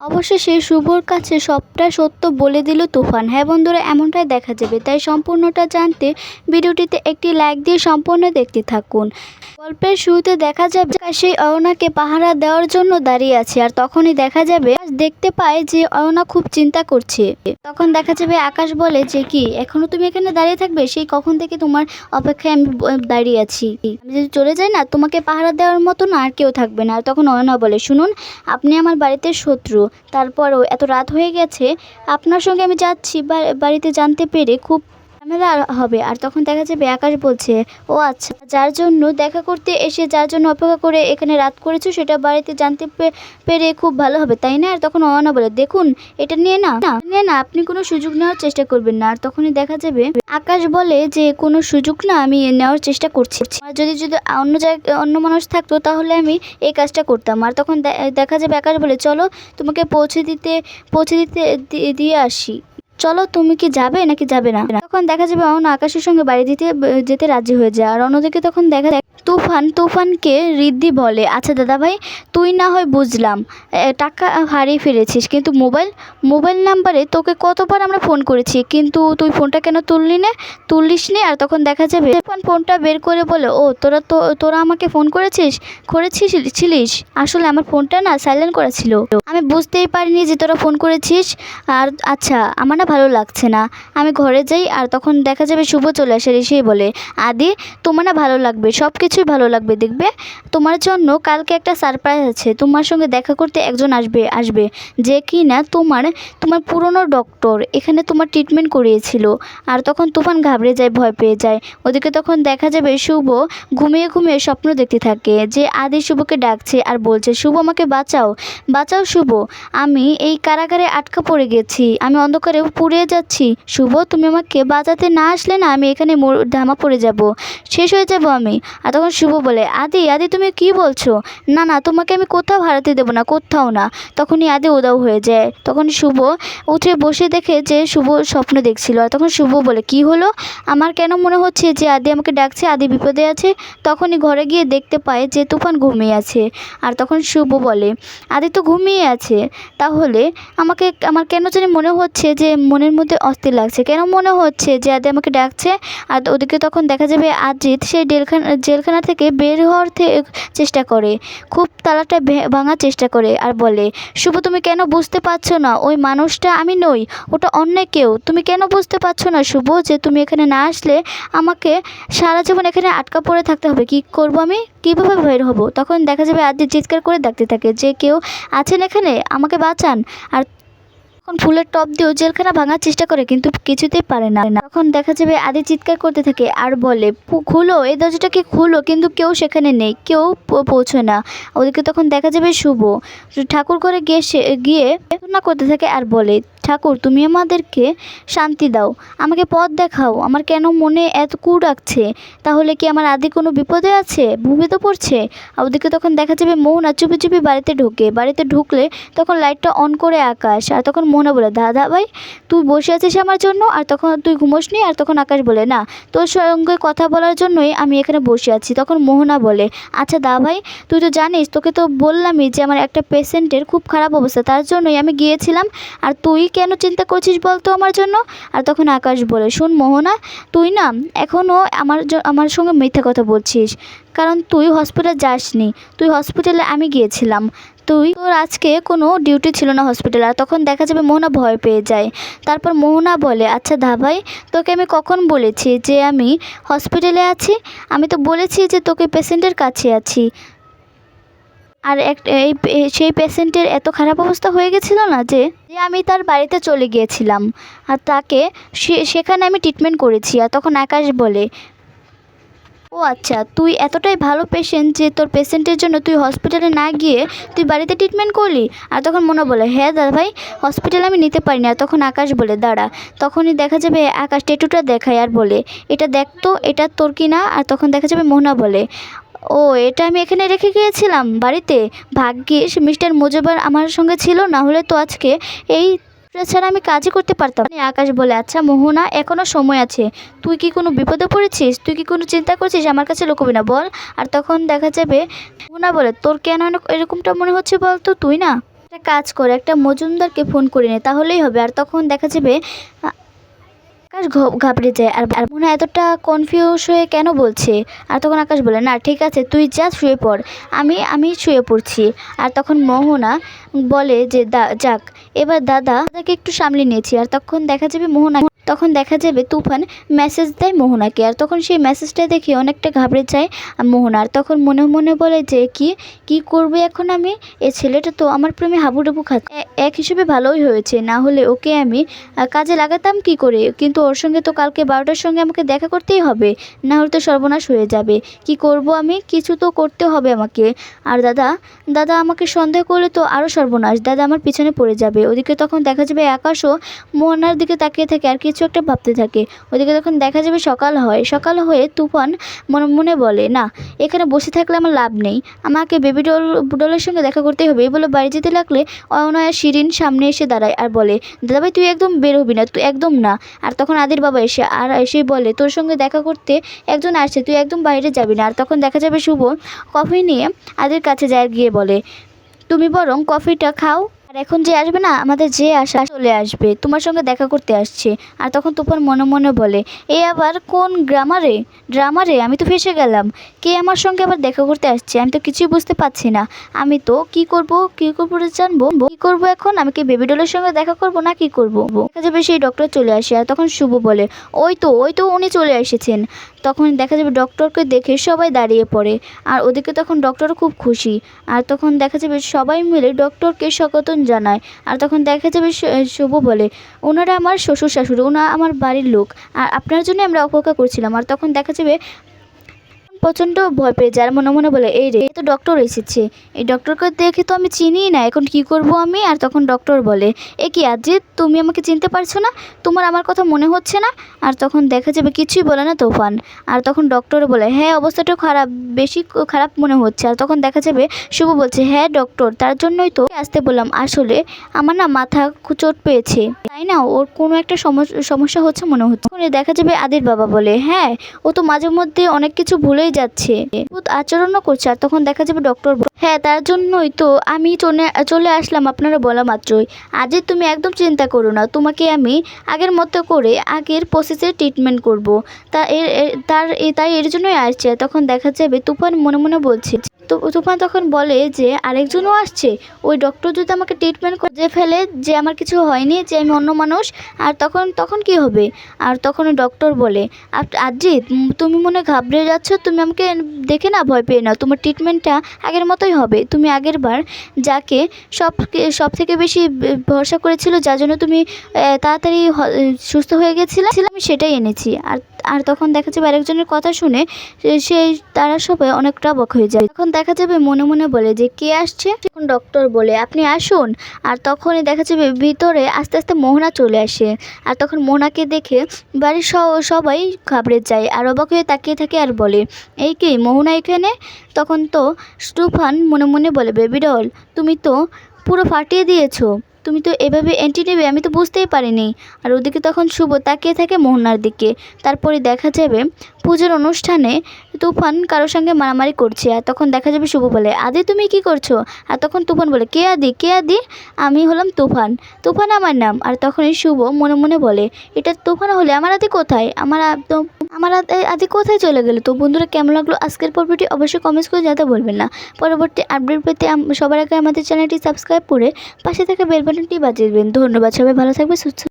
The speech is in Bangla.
অবশেষে শুভর কাছে সবটা সত্য বলে দিল তুফান। হ্যাঁ বন্ধুরা, এমনটাই দেখা যাবে। তাই সম্পূর্ণটা জানতে ভিডিওটিতে একটি লাইক দিয়ে সম্পূর্ণ দেখতে থাকুন। গল্পের শুরুতে দেখা যাবে সেই অয়নাকে পাহারা দেওয়ার জন্য দাঁড়িয়ে আছে আর তখনই দেখা যাবে দেখতে পায় যে অয়না খুব চিন্তা করছে। তখন দেখা যাবে আকাশ বলে যে, কি, এখনও তুমি এখানে দাঁড়িয়ে থাকবে? সেই কখন থেকে তোমার অপেক্ষায় আমি দাঁড়িয়ে আছি? আমি যদি চলে যাই না, তোমাকে পাহারা দেওয়ার মতো আর কেউ থাকবে না। আর তখন অয়না বলে, শুনুন, আপনি আমার বাড়িতে শত্রু। তারপরও এত রাত হয়ে গেছে আপনার সঙ্গে আমি যাচ্ছি বাড়িতে জানতে পেরে খুব ঝামেলা হবে। আর তখন দেখা যাবে আকাশ বলছে, ও আচ্ছা যার জন্য দেখা করতে এসে যার জন্য অপেক্ষা করে এখানে রাত করেছ, সেটা বাড়িতে জানতে পেরে খুব ভালো হবে, তাই না? আর তখন অয়না বলে, দেখুন, এটা নিয়ে না নিয়ে না, আপনি কোনো সুযোগ নেওয়ার চেষ্টা করবেন না। আর তখনই দেখা যাবে আকাশ বলে যে, কোনো সুযোগ না, আমি নেওয়ার চেষ্টা করছি। আর যদি যদি অন্য জায়গায় অন্য মানুষ থাকতো, তাহলে আমি এই কাজটা করতাম। আর তখন দেখা যাবে আকাশ বলে, চলো তোমাকে পৌঁছে দিতে পৌঁছে দিতে দিয়ে আসি। চলো, তুমি কি যাবে নাকি যাবে না? তখন দেখা যাবে অন আকাশের সঙ্গে বাড়ি দিতে, যেতে রাজি হয়ে যায়। আর অন্যদিকে তখন দেখা যায় তুফান, তুফানকে রিদ্ধি বলে। আচ্ছা দাদা ভাই তুই না হয় বুঝলাম। টাকা হারিয়ে ফেলেছিস, কিন্তু মোবাইল মোবাইল নাম্বারে তোকে কতবার আমরা ফোন করেছি, কিন্তু তুই ফোনটা কেন তুললি না তুললিস নি আর তখন দেখা যাবে। তুফান ফোনটা বের করে বলে, ও, তোরা তো, তোরা আমাকে ফোন করেছিস? করেছিস, ছিলিস? আসলে আমার ফোনটা না সাইলেন্ট করা ছিল। আমি বুঝতেই পারিনি যে তোরা ফোন করেছিস। আর আচ্ছা আমার না ভালো লাগছে না। আমি ঘরে যাই আর তখন দেখা যাবে শুভ চলে আসে এসেই বলে, আদি, তোমার না ভালো লাগবে। সব কিছুই ভালো লাগবে, দেখবে? তোমার জন্য কালকে একটা সারপ্রাইজ আছে। তোমার সঙ্গে দেখা করতে একজন আসবে আসবে। যে কি না তোমার তোমার পুরনো ডক্টর এখানে তোমার ট্রিটমেন্ট করিয়েছিল। আর তখন তুফান ঘাবড়ে যায়, ভয় পেয়ে যায়। ওদিকে তখন দেখা যাবে শুভ ঘুমিয়ে ঘুমিয়ে স্বপ্ন দেখতে থাকে যে, আদি শুভকে ডাকছে আর বলছে, শুভ, আমাকে বাঁচাও। বাঁচাও শুভ। আমি এই কারাগারে আটকা পড়ে গেছি। আমি অন্ধকারে পুড়ে যাচ্ছি। শুভ, তুমি আমাকে বাঁচাতে না আসলে না, আমি এখানে ধামা পড়ে যাব। শেষ হয়ে যাব আমি। আর তখন শুভ বলে, আদি আদি, তুমি কি বলছো? না না, তোমাকে আমি কোথাও হারাতে দেবো না, কোথাও না। তখনই আদি উদাও হয়ে যায়। তখন শুভ উঠে বসে দেখে যে শুভ স্বপ্ন দেখছিল। আর তখন শুভ বলে, কি হলো? আমার কেন মনে হচ্ছে যে আদি আমাকে ডাকছে, আদি বিপদে আছে? তখনই ঘরে গিয়ে দেখতে পায় যে তুফান ঘুমিয়ে আছে। আর তখন শুভ বলে, আদি তো ঘুমিয়ে আছে। তাহলে আমাকে, আমার কেন জানি মনে হচ্ছে যে মনের মধ্যে অস্থির লাগছে। কেন মনে হচ্ছে যে আদি আমাকে ডাকছে? আর ওদিকে তখন দেখা যাবে আজিত সেই জেলখানা জেলখানা থেকে বের হওয়ার চেষ্টা করে। খুব তালাটা ভাঙার চেষ্টা করে আর বলে, শুভ, তুমি কেন বুঝতে পারছ না? ওই মানুষটা আমি নই, ওটা অন্য কেউ। তুমি কেন বুঝতে পারছ না, শুভ, যে তুমি এখানে না আসলে আমাকে সারা জীবন এখানে আটকা পড়ে থাকতে হবে? কি করব আমি? কীভাবে বের হব? তখন দেখা যাবে আদি চিৎকার করে ডাকতে থাকে, যে কেউ আছেন এখানে? আমাকে বাঁচান। আর তখন ফুলের টপ দিয়েও জেলখানা ভাঙার চেষ্টা করে, কিন্তু কিছুতেই পারে না। তখন দেখা যাবে আদি চিৎকার করতে থাকে আর বলে "পু- খুলো, এই দরজাটাকে খুলো? কিন্তু কেউ সেখানে নেই, কেউ পৌঁছয় না। ওদেরকে তখন দেখা যাবে শুভ। ঠাকুর করে গিয়ে গিয়ে করতে থাকে আর বলে ঠাকুর, তুমি আমাদেরকে শান্তি দাও। আমাকে পথ দেখাও। আমার কেন মনে এত কু ডাকছে তাহলে কি আমার আদি কোনো বিপদে আছে? ভূমিতে পড়ছে। আর ওদিকে তখন দেখা যাবে মোহনা চুপি চুপি বাড়িতে ঢোকে। বাড়িতে ঢুকলে তখন লাইটটা অন করে আকাশ। আর তখন মোহনা বলে, দাদা ভাই, তুই বসে আছিস আমার জন্য? আর তখন তুই ঘুমোসনি? আর তখন আকাশ বলে, না, তোর সঙ্গে কথা বলার জন্যই আমি এখানে বসে আছি। তখন মোহনা বলে আচ্ছা দা ভাই, তুই তো জানিস, তোকে তো বললামই যে আমার একটা পেশেন্টের খুব খারাপ অবস্থা। তার জন্যই আমি গিয়েছিলাম। আর তুই কেন চিন্তা করছিস বলতো আমার জন্য? আর তখন আকাশ বলে, শোন মোহনা, তুই না এখনও আমার আমার সঙ্গে মিথ্যা কথা বলছিস। কারণ তুই হসপিটাল যাসনি। তুই হসপিটালে আমি গিয়েছিলাম। তুই, তোর আজকে কোনো ডিউটি ছিল না হসপিটালে আর তখন দেখা যাবে মোহনা ভয় পেয়ে যায়। তারপর মোহনা বলে আচ্ছা ধাভাই তোকে আমি কখন বলেছি যে আমি হসপিটালে আছি? আমি তো বলেছি যে তোকে পেশেন্টের কাছে আছি। আর এক এই সেই পেশেন্টের এত খারাপ অবস্থা হয়ে গেছিল না যে আমি তার বাড়িতে চলে গিয়েছিলাম। আর তাকে সে- সেখানে আমি ট্রিটমেন্ট করেছি আর তখন আকাশ বলে, ও আচ্ছা তুই এতটাই ভালো পেশেন্ট যে তোর পেশেন্টের জন্য তুই হসপিটালে না গিয়ে তুই বাড়িতে ট্রিটমেন্ট করলি? আর তখন মনে বলে হ্যাঁ দাদা ভাই হসপিটালে আমি নিতে পারি না তখন আকাশ বলে, দাঁড়া। তখনই দেখা যাবে আকাশ টেটুটা দেখায় আর বলে, এটা দেখ তো, এটা তোর কি না আর তখন দেখা যাবে মোহনা বলে ও, এটা আমি এখানে রেখে গিয়েছিলাম বাড়িতে। ভাগ্যিস মিস্টার মুজোবার আমার সঙ্গে ছিল, না হলে তো আজকে এই ছাড়া আমি কাজই করতে পারতাম। আকাশ বলে আচ্ছা মোহনা এখনও সময় আছে। তুই কি কোনো বিপদে পড়েছিস? তুই কি কোনো চিন্তা করছিস? আমার কাছে লুকোবি না, বল। আর তখন দেখা যাবে, মোহনা বলে, তোর কেন এরকমটা মনে হচ্ছে বল তো তুই না? একটা কাজ করে, একটা মজুমদারকে ফোন করে নে, তাহলেই হবে। আর তখন দেখা যাবে আকাশ ঘাবড়ে যায়। আর মনে এতটা কনফিউজ হয়ে কেন বলছে? আর তখন আকাশ বলে, না, ঠিক আছে, তুই যা শুয়ে পড়। আমি আমি শুয়ে পড়ছি। আর তখন মোহনা বলে যে, দা, যাক, এবার দাদা, দাদাকে একটু সামলে নিয়েছি। আর তখন দেখা যাবে মোহনা তখন দেখা যাবে তুফান মেসেজ দেয় মোহনাকে। আর তখন সেই মেসেজটা দেখে অনেকটা ঘাবড়ে যায় মোহনা। আর তখন মনে মনে বলে যে, কি কি করবে এখন আমি? এ ছেলেটা তো আমার প্রেমে হাবুডুবু এ- এক হিসেবে ভালোই হয়েছে। না হলে ওকে আমি কাজে লাগাতাম কি করে? কিন্তু ওর সঙ্গে তো কালকে বারোটার সঙ্গে আমাকে দেখা করতেই হবে। না হলে তো সর্বনাশ হয়ে যাবে। কি করব আমি? কিছু তো করতে হবে আমাকে। আর দাদা দাদা আমাকে সন্দেহ করলে তো আরও সর্বনাশ। দাদা আমার পিছনে পড়ে যাবে। ওদিকে তখন দেখা যাবে আকাশও মোহনার দিকে তাকিয়ে থাকে। আর কিছু একটা ভাবতে থাকে। ওদিকে তখন দেখা যাবে সকাল হয়, সকাল হয়ে তুফান মনে মনে বলে, না, এখানে বসে থাকলে আমার লাভ নেই। আমাকে বেবি ডল, ডলের সঙ্গে দেখা করতেই হবে। এই বলে বাড়ি যেতে লাগলে অনয়া শিরিন সামনে এসে দাঁড়ায় আর বলে, দাদাভাই, তুই একদম বের হবি না, তুই একদম না। আর তখন আদির বাবা এসে, আর এসে বলে, তোর সঙ্গে দেখা করতে একজন আসছে, তুই একদম বাইরে যাবি না। আর তখন দেখা যাবে শুভ কফি নিয়ে আদির কাছে যায়, গিয়ে বলে, তুমি বরং কফিটা খাও। আর এখন যে আসবে না, আমাদের যে আসা চলে আসবে। তোমার সঙ্গে দেখা করতে আসছে। আর তখন তুফান মনে মনে বলে, এ আবার কোন গ্রামারে? ড্রামারে আমি তো ফেসে গেলাম। কে আমার সঙ্গে আবার দেখা করতে আসছে? আমি তো কিছুই বুঝতে পারছি না। আমি তো কি করব? কি করব জানব? কি করব এখন? আমি কি বেবি ডলের সঙ্গে দেখা করব না কি করব? দেখা যাবে সেই ডক্টর চলে আসে। আর তখন শুভ বলে, ওই তো ওই তো উনি চলে এসেছেন। তখন দেখা যাবে ডক্টরকে দেখে সবাই দাঁড়িয়ে পড়ে। আর ওদিকে তখন ডক্টর খুব খুশি। আর তখন দেখা যাবে সবাই মিলে ডক্টরকে স্বাগতম জানায়। আর তখন দেখা যাবে শুভ বলে, ওনারা আমার শ্বশুর শাশুড়ি ওনারা আমার বাড়ির লোক। আর আপনার জন্য আমরা অপেক্ষা করছিলাম। আর তখন দেখা যাবে প্রচণ্ড ভয় পেয়ে যায়। আর মনে মনে বলে, এই রে তো ডক্টর এসেছে। এই ডক্টরকে দেখে তো আমি চিনি না। এখন কি করব আমি? আর তখন ডক্টর বলে, এ কি আজিত তুমি আমাকে চিনতে পারছ না? তোমার আমার কথা মনে হচ্ছে না? আর তখন দেখা যাবে কিছুই বলে না তোফান। আর তখন ডক্টর বলে হ্যাঁ অবস্থাটা খারাপ, বেশি খারাপ মনে হচ্ছে। আর তখন দেখা যাবে শুভ বলছে হ্যাঁ ডক্টর তার জন্যই তো আসতে বললাম। আসলে আমার না মাথা চোট পেয়েছে। তাই না? ওর কোনো একটা সমস- সমস্যা হচ্ছে মনে হচ্ছে। দেখা যাবে আদির বাবা বলে হ্যাঁ ও তো মাঝে মধ্যে অনেক কিছু ভুলেই যাচ্ছে। অদ্ভুত আচরণও করছে আর তখন দেখা যাবে ডক্টর হ্যাঁ তার জন্যই তো আমি চলে চলে আসলাম, আপনারা বলা মাত্রই। আজই তুমি একদম চিন্তা করো না, তোমাকে আমি আগের মতো করে আগের প্রসেসে ট্রিটমেন্ট করব। তা এর তার তাই এর জন্যই আসছে তখন দেখা যাবে তুফান মনে মনে বলছে তো তুফান তখন বলে যে, আরেকজনও আসছে। ওই ডক্টর যদি আমাকে ট্রিটমেন্ট করে ফেলে যে আমার কিছু হয়নি, যে আমি অন্য মানুষ, আর তখন তখন কি হবে? আর তখন ওই ডক্টর বলে, "আপ- আজিত তুমি মনে ঘাবড়ে যাচ্ছ, তুমি আমাকে দেখে না ভয় পেয়ে নাও। তোমার ট্রিটমেন্টটা আগের মতোই হবে। তুমি আগের বার যাকে সব সব থেকে বেশি ভরসা করেছিল, যার জন্য তুমি তাড়াতাড়ি সুস্থ হয়ে গেছিলে, আমি সেটাই এনেছি। আর আর তখন দেখা যাবে আরেকজনের কথা শুনে সে- তারা সবাই অনেকটা অবাক হয়ে যায়। তখন দেখা যাবে মনে মনে বলে যে, কে আসছে? তখন ডক্টর বলে, আপনি আসুন। আর তখনই দেখা যাবে ভিতরে আস্তে আস্তে মোহনা চলে আসে। আর তখন মোহনাকে দেখে বাড়ির সবাই ঘাবড়ে যায় আর অবাক হয়ে তাকিয়ে থাকে আর বলে, এই কি, মোহনা এখানে? তখন তো স্টুফান মনে মনে বলে, বেবি ডল, তুমি তো পুরো ফাটিয়ে দিয়েছ। তুমি তো এভাবে এন্ট্রি নেবে, আমি তো বুঝতেই পারিনি। আর ওদিকে তখন শুভ তাকিয়ে থাকে মোহনার দিকে। তারপরে দেখা যাবে পুজোর অনুষ্ঠানে তুফান কারোর সঙ্গে মারামারি করছে। আর তখন দেখা যাবে শুভ বলে, আদি, তুমি কি করছ? আর তখন তুফান বলে, কে আদি? কে আদি? আমি হলাম তুফান। তুফান আমার নাম। আর তখনই শুভ মনে মনে বলে, এটা তুফান হলে আমার আদি কোথায়? আমার একদম আমার আদি- কোথায় চলে গেল? তো বন্ধুরা, কেমন লাগল আজকের পর্বটি অবশ্যই কমেন্টস করে জানাতে বলবেন না। পরবর্তী আপডেট পেতে সবার আগে আমাদের চ্যানেলটি সাবস্ক্রাইব করে পাশে থাকা বেল বাটনটি বাজিয়ে দেবেন। ধন্যবাদ, সবাই ভালো থাকবে সুস্থ